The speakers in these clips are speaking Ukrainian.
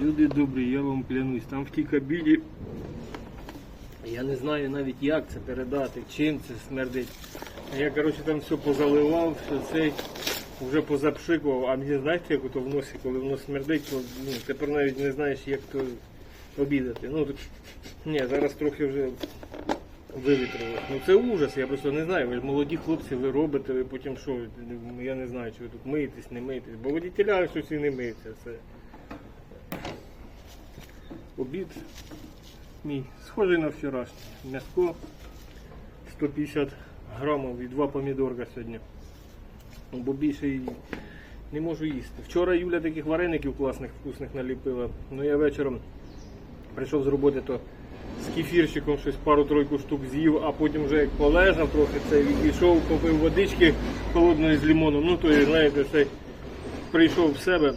Люди добрі, я вам клянусь, там в тій кабіні. Я не знаю навіть як це передати, чим це смердить. Я коротше там все позаливав, все цей, вже позапшикував, а мені знаєте, як ото в носі, коли воно смердить, то ну, тепер навіть не знаєш, як то обідати. Ну, тут, ні, зараз трохи вже вивітрилось. Ну це ужас, я просто не знаю. Ви ж молоді хлопці, ви робите, ви потім що, я не знаю, чи ви тут миєтесь, не миєтесь. Бо водітеля щось і не миються. Це обід мій схожий на вчорашній. М'яско 150 грамів і два помідорка сьогодні. Бо більше і не можу їсти. Вчора Юля таких вареників класних, вкусних наліпила. Ну я вечором прийшов з роботи, то з кефірчиком щось пару-тройку штук з'їв, а потім вже як полежав трохи це і пішов, попив водички холодної з лимоном. Ну то знаєте, це прийшов в себе.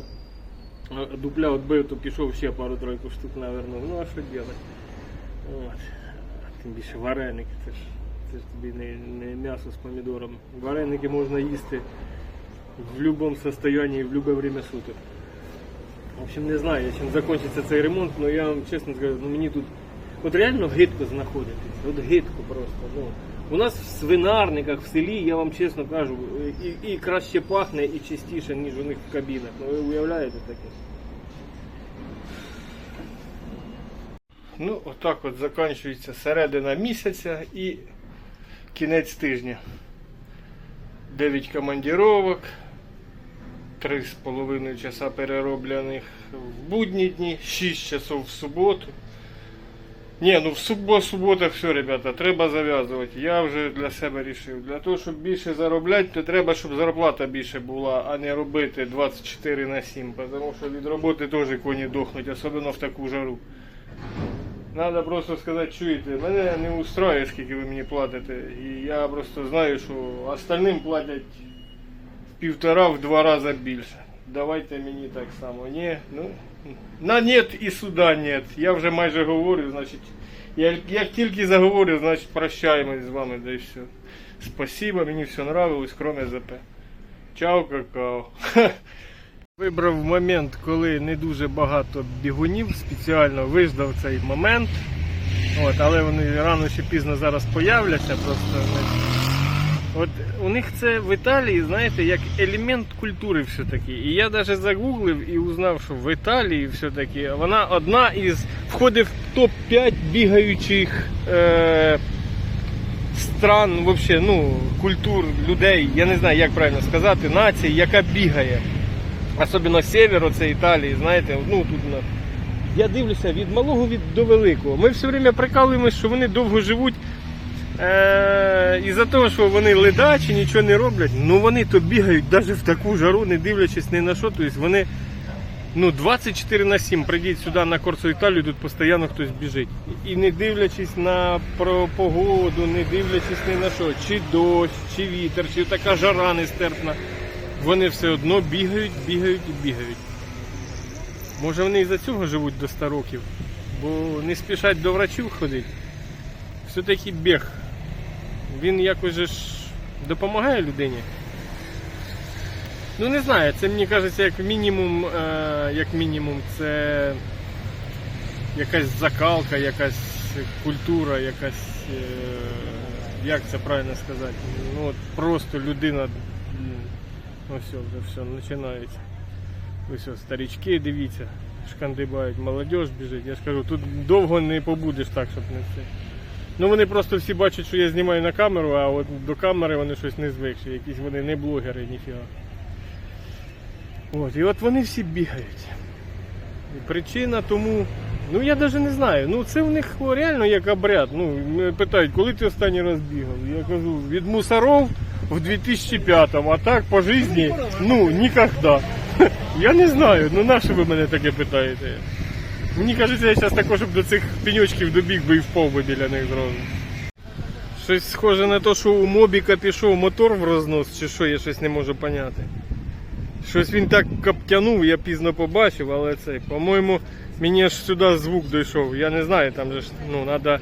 Дупля відбив, то пішов ще пару-тройку штук навернув. Ну а що робити? От. Тим більше вареники, це ж, це ж тобі не, не м'ясо з помідором. Вареники можна їсти в будь-якому стані, в будь-яке время суток. В общем, не знаю, чим закінчиться цей ремонт, але я вам чесно скажу, ну мені тут от реально гидко знаходитись. От гидко просто. Ну. У нас в свинарниках в селі, я вам чесно кажу, і, і краще пахне, і чистіше, ніж у них в кабінах. Ну ви уявляєте таке? Ну, отак от закінчується середина місяця і кінець тижня. 9 командировок, 3,5 часа перероблених в будні дні, 6 часов в суботу. Ні, ну в субо, субота все, ребята, треба зав'язувати. Я вже для себе вирішив. Для того, щоб більше заробляти, то треба, щоб зарплата більше була, а не робити 24 на 7. Тому що від роботи теж коні дохнуть, особливо в таку жару. Надо просто сказати, чуєте, мене не устроює, скільки ви мені платите. І я просто знаю, що остальним платять в півтора, в два рази більше. Давайте мені так само. Ні, ну, на нет і суда нет. Я вже майже говорю, значить, я, як тільки заговорю, значить прощаємось з вами, да і все. Спасибо, мені все нравилось, кроме ЗП. Чао, какао. Вибрав момент, коли не дуже багато бігунів, спеціально виждав цей момент. От, але вони рано чи пізно зараз появляться. Просто От у них це в Італії, знаєте, як елемент культури все-таки. І я навіть загуглив і узнав, що в Італії все-таки вона одна із входить в топ-5 бігаючих е, стран, вообще, ну, культур людей, я не знаю, як правильно сказати, націй, яка бігає. Особливо север, оце Італії, знаєте, ну тут на. Я дивлюся від малого від до великого. Ми все время прикалуємося, що вони довго живуть. Е- із-за того, що вони ледачі, нічого не роблять, ну вони то бігають навіть в таку жару, не дивлячись ні на що. Тобто вони ну, 24 на 7 прийдіть сюди на Корсо Італію, тут постійно хтось біжить. І не дивлячись на погоду, не дивлячись ні на що, чи дощ, чи вітер, чи така жара нестерпна. Вони все одно бігають, бігають і бігають. Може вони із-за цього живуть до 100 років, бо не спішать до врачів ходити. Все-таки біг. Він якось же ж допомагає людині. Ну не знаю, це мені кажеться як мінімум, е, як мінімум, це якась закалка, якась культура, якась. Е, як це правильно сказати? Ну от просто людина. Ну все, вже все, починається. Ось ось старички, дивіться, шкандибають, молодь біжить. Я ж кажу, тут довго не побудеш так, щоб не це. Ну вони просто всі бачать, що я знімаю на камеру, а от до камери вони щось не звикші, якісь вони не блогери, ніфіга. От, і от вони всі бігають. І причина тому. Ну я навіть не знаю. Ну це в них реально як обряд. Ну, питають, коли ти останній раз бігав? Я кажу, від мусоров в 2005-му, а так по житті, ну, ніколи. Я не знаю, ну на що ви мене таке питаєте? Мені кажеться, я зараз також щоб до цих пеньочків добіг би і впав би біля них зразу. Щось схоже на те, що у мобіка пішов мотор в рознос, чи що, я щось не можу поняти. Щось він так каптянув, я пізно побачив, але це, по-моєму, мені аж сюди звук дійшов. Я не знаю, там же ж ну, треба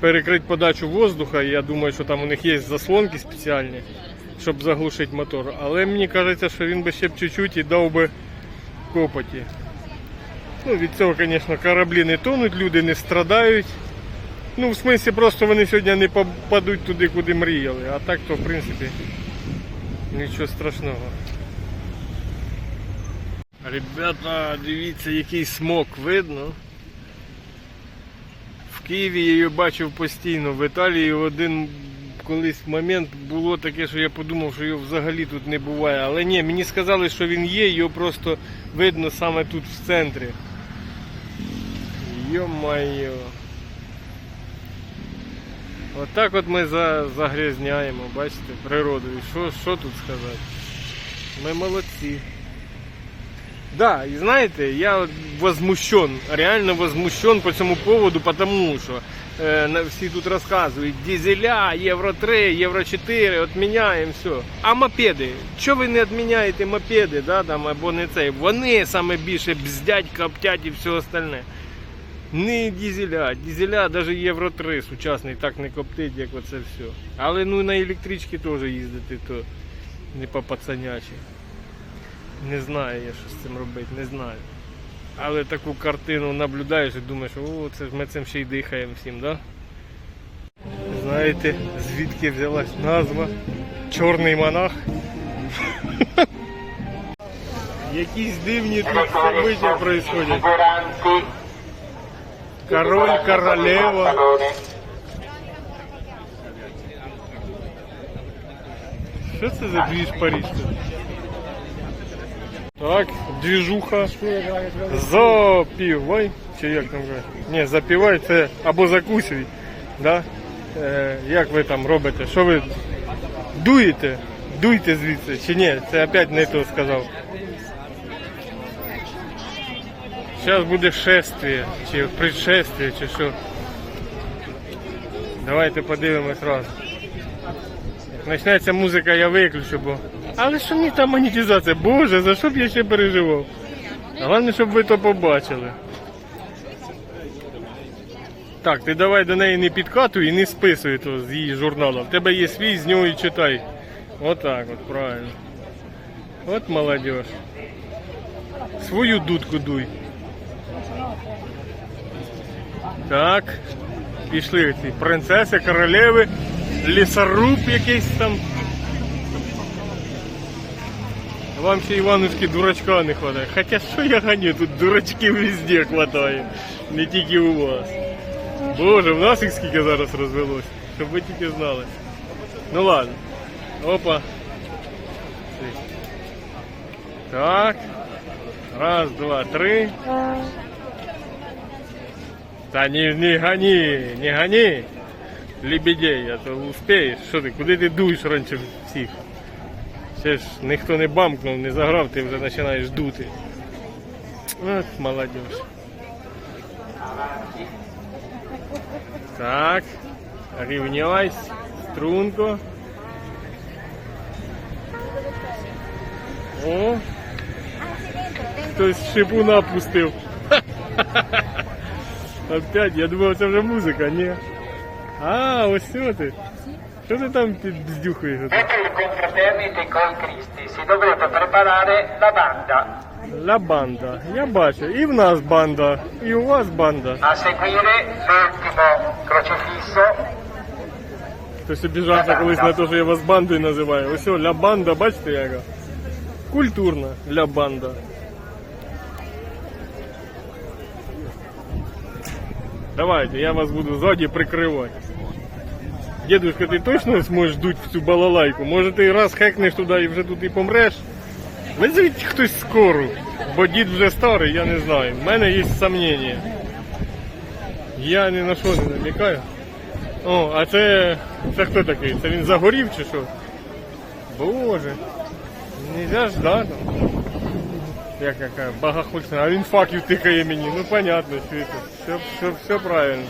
перекрити подачу воздуха. Я думаю, що там у них є заслонки спеціальні, щоб заглушити мотор. Але мені кажеться, що він би ще б чуть-чуть і дав би копоті. Ну, від цього, звісно, кораблі не тонуть, люди не страдають. Ну, в смислі, просто вони сьогодні не попадуть туди, куди мріяли. А так то, в принципі, нічого страшного. Ребята, дивіться, який смок видно. В Києві я її бачив постійно, в Італії в один колись момент було таке, що я подумав, що його взагалі тут не буває. Але ні, мені сказали, що він є, його просто видно саме тут в центрі. Йо-майо. Отак от ми за, загрязняємо, бачите, природу. І що, що тут сказати? Ми молодці. Да, и знаете, я возмущен, реально возмущен по цьому поводу, потому що е, всі тут розказують, дизеля, Євро 3, Євро 4, відміняємо все. А мопеди? Чого ви не відміняєте мопеди, да, там, або не цей? Вони саме більше бздять, коптять і все остальне. Не дизеля, дизеля, навіть Євро 3 сучасний так не коптить, як оце все. Але ну на електричці теж їздити, то не по пацанячі. Не знаю я, що з цим робити, не знаю. Але таку картину наблюдаєш і думаєш, о, це ми цим ще й дихаємо всім, да? Знаєте, звідки взялась назва Чорний монах? Якісь дивні тут события происходять. Король, королева. Що це за двіж Париж? Так, двіжуха. Запівай. Чи як там кажуть? Ні, запівай це або закусуй. Да? Е, як ви там робите? Що ви дуєте? Дуйте звідси чи ні? Це опять не то сказав. Зараз буде шествие, чи предшествие, чи що. Давайте подивимось раз. Почнеться музика, я виключу, бо. Але що мені там монетизація? Боже, за що б я ще переживав? Головне, щоб ви то побачили. Так, ти давай до неї не підкатуй і не списуй то з її журналу. В тебе є свій, з нього і читай. Отак от, правильно. От молодежь. Свою дудку дуй. Так. Пішли ці принцеси, королеви, лісоруб якийсь там. Вам ще Іванушки дурачка не хватає. Хоча що я ганю, тут дурачків везде хватає. Не тільки у вас. Боже, в нас їх скільки зараз розвелось, щоб ви тільки знали. Ну ладно. Опа. Так. Раз, два, три. Та не, не гони, не гони. Лебедей, а то успієш. Що ти, куди ти дуєш раніше всіх? Ще ж ніхто не бамкнув, не заграв, ти вже починаєш дути. От молодежь. Так. Рівняйсь. Струнко. О. Хтось шипуна пустив. Опять, я думав, це вже музика, ні. А, ось що ти. Що ти там підбздюхаєш? Ecco il confraternite coi Cristi, si dovrebbe preparare la banda. Ла банда. Я бачу. І в нас банда, і у вас банда. A seguire l'ultimo crocifisso, Хтось обіжався колись на те, що я вас бандою називаю. Ось о, ля банда, бачите яка? Культурна ля банда. Давайте, я вас буду сзади прикривати. Дедушка, ти точно зможеш дуть в цю балалайку? Може ти раз хекнеш туди і вже тут і помреш? Визовіть хтось скору, бо дід вже старий, я не знаю. У мене є сумнення. Я ні на що не намікаю. О, а це. Це хто такий? Це він загорів чи що? Боже. Нельзя ж, да, там. Як яка багахульцина. А він факів тикає мені. Ну понятно, що це. Все, все, все правильно.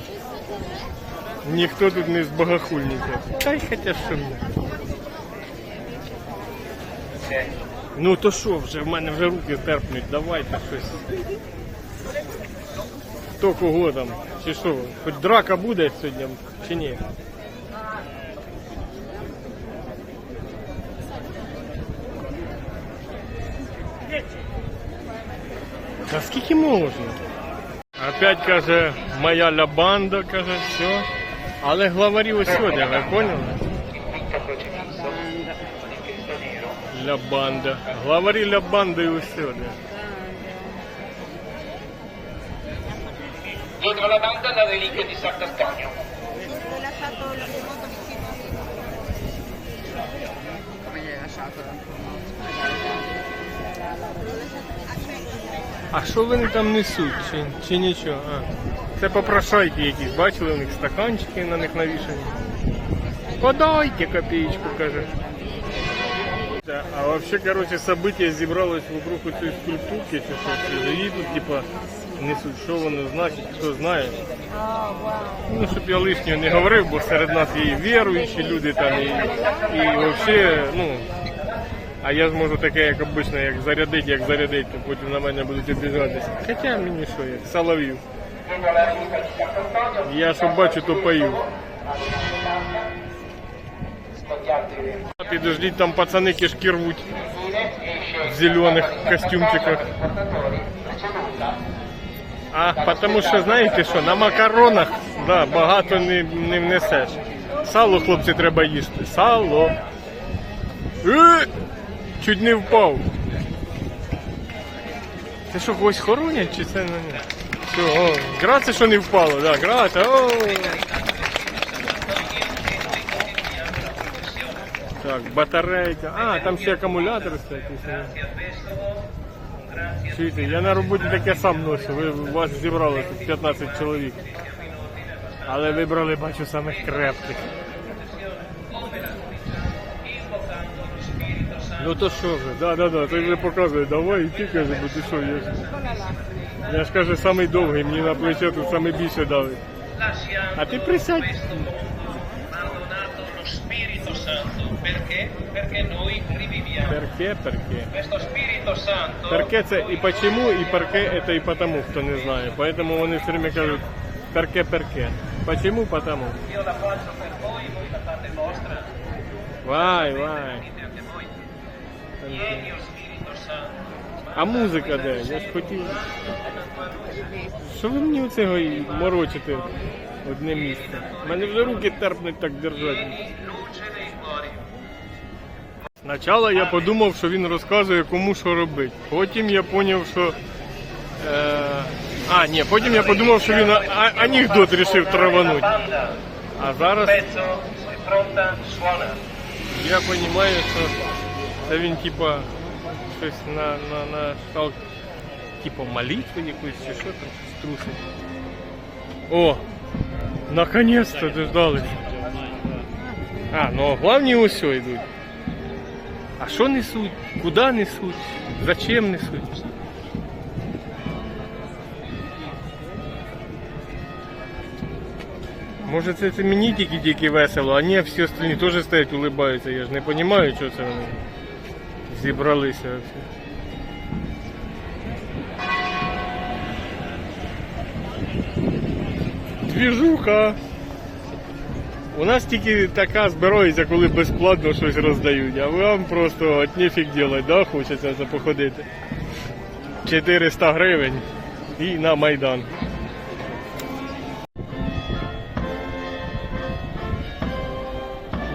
Ніхто тут не збагахульничає. Та й хоча що мені. Ну то що вже, в мене вже руки терпнуть, давайте щось. Хто кого там, чи що? Хоч драка буде сьогодні, чи ні? А скільки можна? Опять каже, моя ля банда, каже, все. Але главарі ось сьогодні, ви поняли? Ля банда. Главарі ля банди ось сьогодні. Dietro la banda la reliquia di Sant'Antonio. Ho lasciato lo svuoto vicino Come gli hai lasciato? А що вони там несуть? Чи, чи нічого? А. Це попрошайки якісь, бачили у них стаканчики на них навішані. Подайте копеечку, каже. А вообще, короче, событие зібралось вокруг цієї скульптурки, чи що, чи її тут, типа, несуть, що воно значить, хто знає. Ну, щоб я лишнього не говорив, бо серед нас є і віруючі люди там, і, і вообще, ну, а я зможу таке, як обично, як зарядити, як зарядити, то потім на мене будуть обіжатися. Хоча мені що, як Sant'Antonio, Я що бачу, то пою. Підождіть, там пацани кишки рвуть в зелених костюмчиках. А тому що знаєте що, на макаронах да, багато не, не внесеш. Сало, хлопці, треба їсти. Сало. Чуть не впав. Це що, когось хоронять чи це не? Все, о, грація, що не впало, да, грація, о. Так, батарейка. А, там ще акумулятор стоять. Я на роботі таке сам ношу. Ви, вас зібралося тут 15 чоловік. Але вибрали, бачу, самих крепких. Ну то що вже, да, да, да, той вже показує, давай іти, каже, бо ти що, я ж. Я ж каже, самий довгий, мені на плече тут саме більше давить. А ти присядь. abbandonato lo Spirito Santo. Perché? Perché noi riviviamo. Перке, перке. Questo Spirito Santo Перке це і почему, і перке це і потому, хто не знає. Поэтому вони все время кажуть перке, перке. Почему, потому. io la А музика де? Я ж хотів. Що ви мені оцього морочите одне місце? У мене вже руки терпнуть так держати. Спочатку я подумав, що він розказує кому що робити. Потім я зрозумів, що. Е... А, ні, потім я подумав, що він а- анекдот рішив травануть. А зараз я розумію, що це він типа щось на, на, на кшталт, типа молитви якоїсь чи що там струсить. О! Наконец-то дождались. А, ну главні ось йдуть. А що несуть? Куди несуть? Зачем несуть? Може це, це мені тільки тільки весело, а ні, всі остальні теж стоять, улибаються. Я ж не розумію, що це вони зібралися. всі. Двіжуха. У нас тільки така збирається, коли безплатно щось роздають, а вам просто от нефіг делать, да, хочеться це походити. 400 гривень і на Майдан.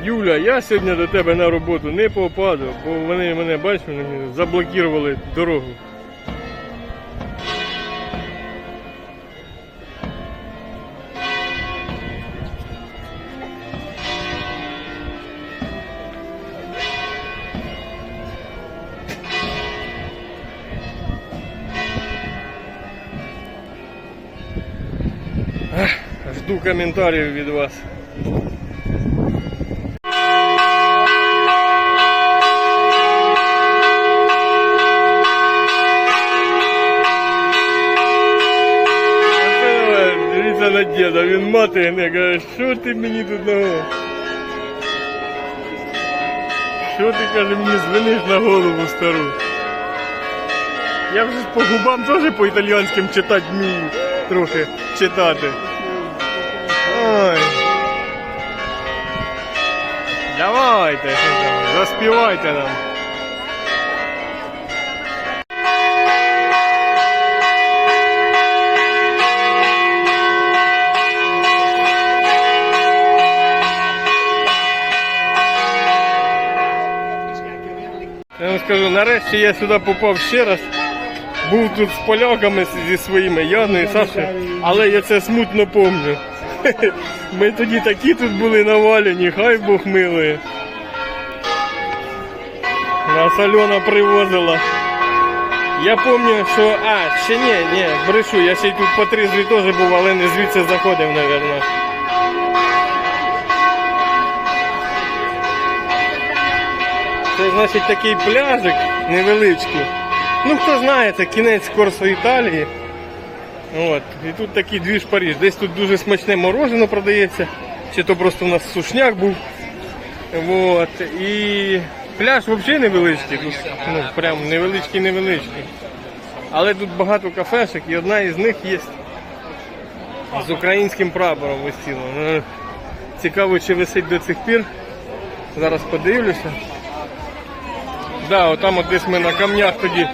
Юля, я сьогодні до тебе на роботу не попаду, бо вони мене, бачиш, вони заблокували дорогу. Жду коментарів від вас. Діда, він мати гне, каже, що ти мені тут на Що ти, каже, мені звиниш на голову стару? Я вже по губам теж по італійським читати вмію трохи читати. Ой. Давайте, заспівайте нам. Скажу, нарешті я сюди попав ще раз. Був тут з поляками зі своїми Яною, Сашою, але я це смутно помню. Ми тоді такі тут були навалені, хай Бог милує. Нас Альона привозила. Я пам'ятаю, що. А, ще ні, ні, брешу, я ще й тут по трезві теж був, але не звідси заходив, мабуть. Це значить такий пляжик невеличкий. Ну хто знає, це кінець Корсо Італії. От. І тут такий двіж Паріж. Десь тут дуже смачне мороженое продається. Чи то просто у нас сушняк був. От. І пляж взагалі невеличкий. Тут, ну, прям невеличкий, невеличкий. Але тут багато кафешок і одна із них є з українським прапором висіла. Ну, Цікаво, чи висить до цих пір. Зараз подивлюся. Да, отам от десь ми на камнях тоді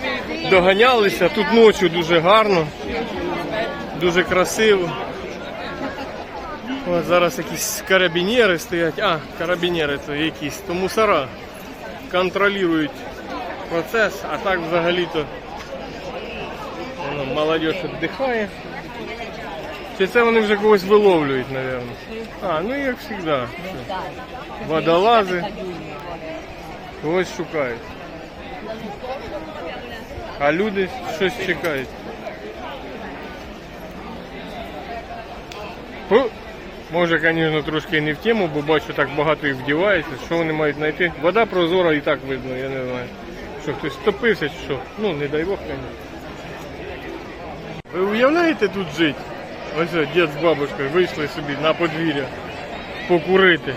доганялися. Тут ночі дуже гарно, дуже красиво. От зараз якісь карабінєри стоять. А, карабінєри то якісь, то мусора контролюють процес, а так взагалі-то молодь віддихає. Чи це вони вже когось виловлюють, мабуть? А, ну як завжди. Водолази. Когось шукають. А люди щось чекають. Може, звісно, трошки не в тему, бо бачу, так багато їх вдівається. Що вони мають знайти? Вода прозора і так видно, я не знаю. Що хтось втопився чи що. Ну, не дай Бог, звісно. Ви уявляєте тут жити? Ось дід з бабушкою вийшли собі на подвір'я покурити.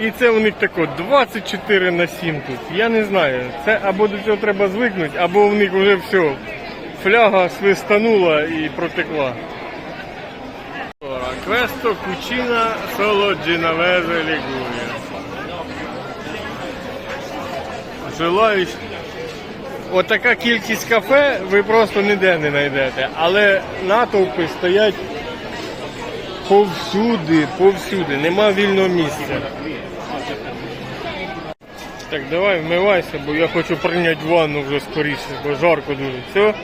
І це у них тако 24 на 7 тут. Я не знаю. Це або до цього треба звикнути, або в них вже все. Фляга свистанула і протекла. Questo cucina solo Genovese Liguria. Желають. Отака кількість кафе ви просто ніде не знайдете. Але натовпи стоять повсюди, повсюди. Нема вільного місця. Так, давай вмивайся, бо я хочу прийняти ванну вже скоріше, бо жарко дуже. Все,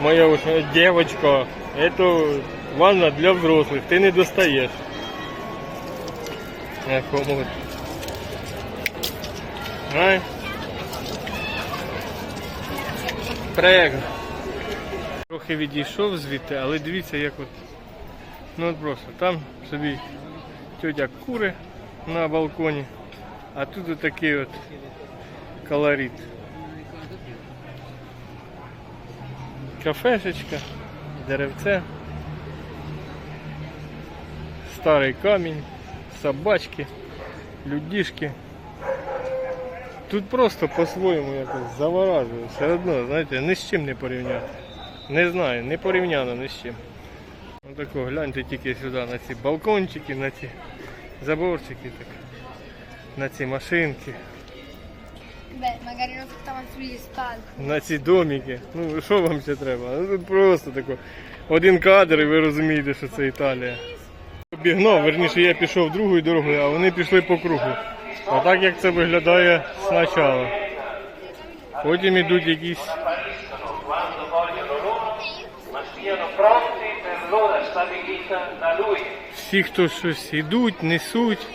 моя е, дівчинка, це ванна для взрослих, ти не достаєш. Е, комод. Ай. Трохи відійшов звідти, але дивіться, як от. Ну от просто там собі тьотя кури на балконі, а тут отакий от колорит. Кафешечка, деревце, старий камінь, собачки, людішки. Тут просто по-своєму якось заворажує. Все одно, знаєте, ні з чим не порівняти. Не знаю, не порівняно ні з чим. Отако, гляньте тільки сюди на ці балкончики, на ці заборчики, так, на ці машинки, Beh, magari non stavano sugli spalti. на ці домики. Ну що вам ще треба? Ну тут просто тако. Один кадр і ви розумієте, що це Італія. Обігнав, верніше я пішов другою дорогою, а вони пішли по кругу. А так як це виглядає спочатку. Потім ідуть якісь quando vogliono loro, ma siano pronti per l'ora stabilita da lui. всі, хто щось ідуть, несуть.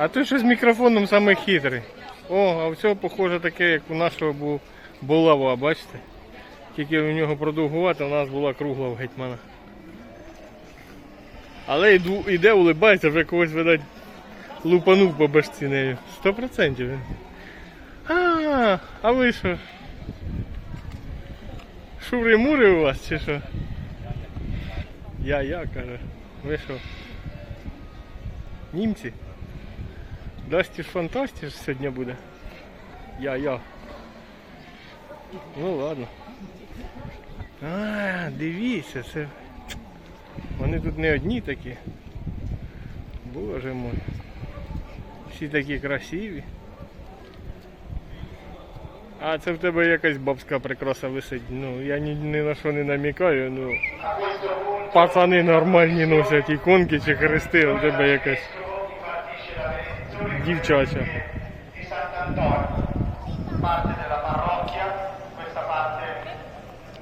А той, що з мікрофоном саме хитрий. О, а в цього похоже таке, як у нашого був булава, бачите? Тільки у нього продовгувати, у нас була кругла в гетьмана. Але йду, іде, улибається, вже когось, видать, лупанув по башці нею. Сто процентів. А, а ви що? Шури-мури у вас чи що? Я, я, каже. Ви що? Німці? Дастіш фантастіш сьогодні буде. Я, я. Ну ладно. А, дивіться, це. Вони тут не одні такі. Боже мой. Всі такі красиві. А це в тебе якась бабська прикраса висить. Ну, я ні, ні на що не намікаю, ну. Пацани нормальні носять іконки чи хрести, у тебе якась дівчача.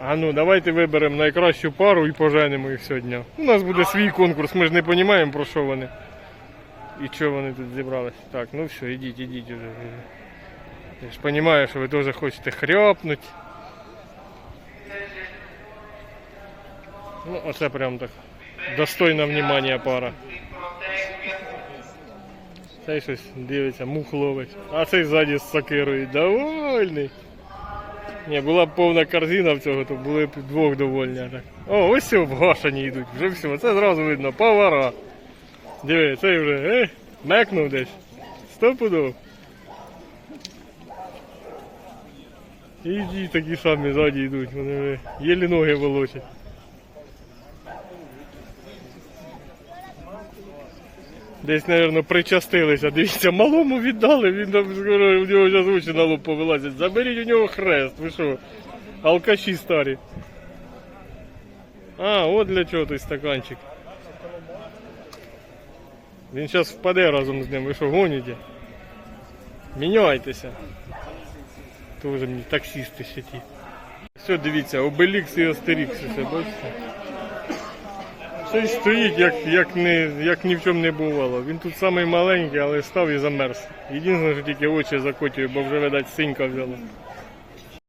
А ну, давайте виберемо найкращу пару і поженемо їх сьогодні. У нас буде свій конкурс, ми ж не розуміємо, про що вони. І чого вони тут зібрались. Так, ну все, ідіть, ідіть уже. Я ж розумію, що ви теж хочете хряпнути. Ну, оце прям так. Достойна внимання пара. Цей щось дивиться, мух ловить. А цей ззаді з сокирою. Довольний. Ні, була б повна корзина в цього, то були б двох довольні. так. О, ось все, вгашені йдуть. Вже все, це зразу видно, повара. Диви, цей вже, е, мекнув десь. Сто пудов. І такі самі ззаді йдуть, вони вже єлі ноги волочать. Десь, мабуть, причастилися. Дивіться, малому віддали, він там скоро в нього зараз очі на лоб повилазять. Заберіть у нього хрест, ви що? Алкаші старі. А, от для чого той стаканчик. Він зараз впаде разом з ним, ви що гоніте? Міняйтеся. Тоже мені таксісти ще ті. Все, дивіться, Обелікс і Астерікс, все, бачите? Цей стоїть, як, як, не, як ні в чому не бувало. Він тут самий маленький, але став і замерз. Єдине, що тільки очі закотює, бо вже, видать, синька взяла.